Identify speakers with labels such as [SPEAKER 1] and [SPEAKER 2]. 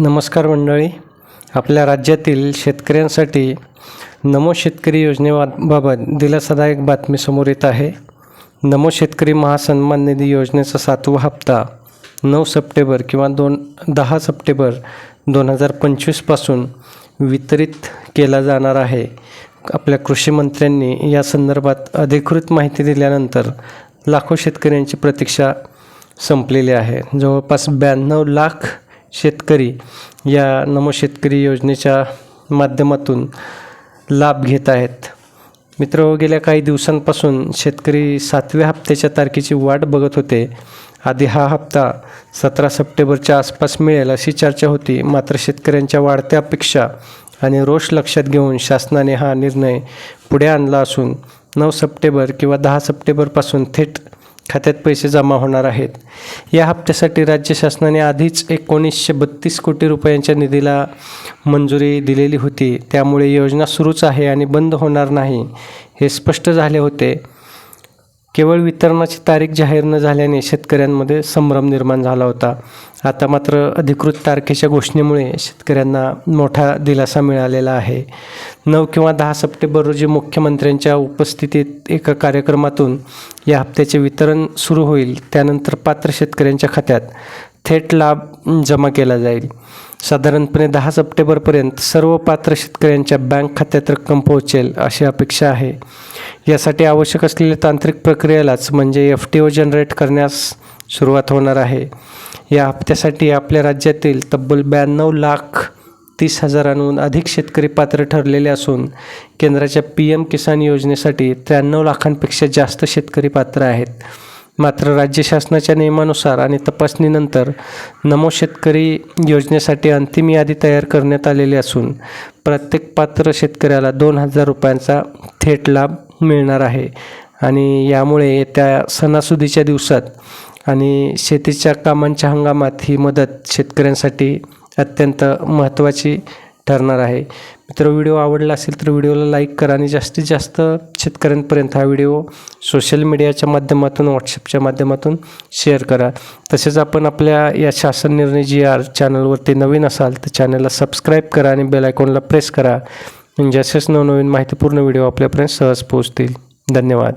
[SPEAKER 1] नमस्कार मंडळी. आपल्या राज्यातील शेतकऱ्यांसाठी नमो शेतकरी योजनेबाबत दिलासादायक बातमी समोर येत आहे. नमो शेतकरी महासन्मान निधी योजनेचा सातवा हप्ता नऊ सप्टेंबर किंवा दोन दहा सप्टेंबर दोन हजार पंचवीसपासून वितरित केला जाणार आहे. आपल्या कृषी मंत्र्यांनी या संदर्भात अधिकृत माहिती दिल्यानंतर लाखो शेतकऱ्यांची प्रतीक्षा संपलेली आहे. जवळपास ब्याण्णव लाख शेतकरी या नमो शेतकरी योजनेच्या माध्यमातून लाभ घेत आहेत. मित्र गेल्या काही दिवसांपासून शेतकरी सातव्या हप्त्याच्या तारखेची वाट बघत होते. आधी हा हप्ता सतरा सप्टेंबरच्या आसपास मिळेल अशी चर्चा होती. मात्र शेतकऱ्यांच्या वाढत्या अपेक्षा आणि रोष लक्षात घेऊन शासनाने हा निर्णय पुढे आणला असून नऊ सप्टेंबर किंवा दहा सप्टेंबरपासून थेट खात्यात पैसे जमा होणार आहेत. या हप्त्यासाठी राज्य शासनाने आधीच एकोणीसशे बत्तीस कोटी रुपयांच्या निधीला मंजुरी दिलेली होती. त्यामुळे योजना सुरूच आहे आणि बंद होणार नाही हे स्पष्ट झाले होते. केवळ वितरणाची तारीख जाहीर न झाल्याने शेतकऱ्यांमध्ये संभ्रम निर्माण झाला होता. आता मात्र अधिकृत तारखेच्या घोषणेमुळे शेतकऱ्यांना मोठा दिलासा मिळालेला आहे. नऊ किंवा दहा सप्टेंबर रोजी मुख्यमंत्र्यांच्या उपस्थितीत एका कार्यक्रमातून या हप्त्याचे वितरण सुरू होईल. त्यानंतर पात्र शेतकऱ्यांच्या खात्यात थेट लाभ जमा केला जाईल. साधारणपणे दहा सप्टेंबरपर्यंत सर्व पात्र शेतकऱ्यांच्या बँक खात्यात रक्कम पोहोचेल अशी अपेक्षा आहे. यासाठी आवश्यक असलेल्या तांत्रिक प्रक्रियेलाच म्हणजे एफ टी ओ जनरेट करण्यास सुरुवात होणार आहे. या हप्त्यासाठी आपल्या राज्यातील तब्बल ब्याण्णव लाख तीस हजारांहून अधिक शेतकरी पात्र ठरलेले असून केंद्राच्या पी एम किसान योजनेसाठी त्र्याण्णव लाखांपेक्षा जास्त शेतकरी पात्र आहेत. मात्र राज्य शासनाच्या नियमानुसार आणि तपासणीनंतर नमो शेतकरी योजनेसाठी अंतिम यादी तयार करण्यात आलेली असून प्रत्येक पात्र शेतकऱ्याला दोन हजार रुपयांचा थेट लाभ मिळणार आहे. आणि यामुळे येत्या सणासुदीच्या दिवसात आणि शेतीच्या कामांच्या हंगामात ही मदत शेतकऱ्यांसाठी अत्यंत महत्त्वाची ठरणार आहे. मित्र व्हिडिओ आवडला असेल तर व्हिडिओला लाईक करा आणि जास्तीत जास्त शेतकऱ्यांपर्यंत हा व्हिडिओ सोशल मीडियाच्या माध्यमातून व्हॉट्सअपच्या माध्यमातून शेअर करा. तसेच आपण आपल्या या शासन निर्णय जी आर चॅनलवरती नवीन असाल तर चॅनलला सबस्क्राईब करा आणि बेल आयकॉनला प्रेस करा. म्हणजे असेच नवनवीन माहितीपूर्ण व्हिडिओ आपल्यापर्यंत सहज पोहोचतील. धन्यवाद.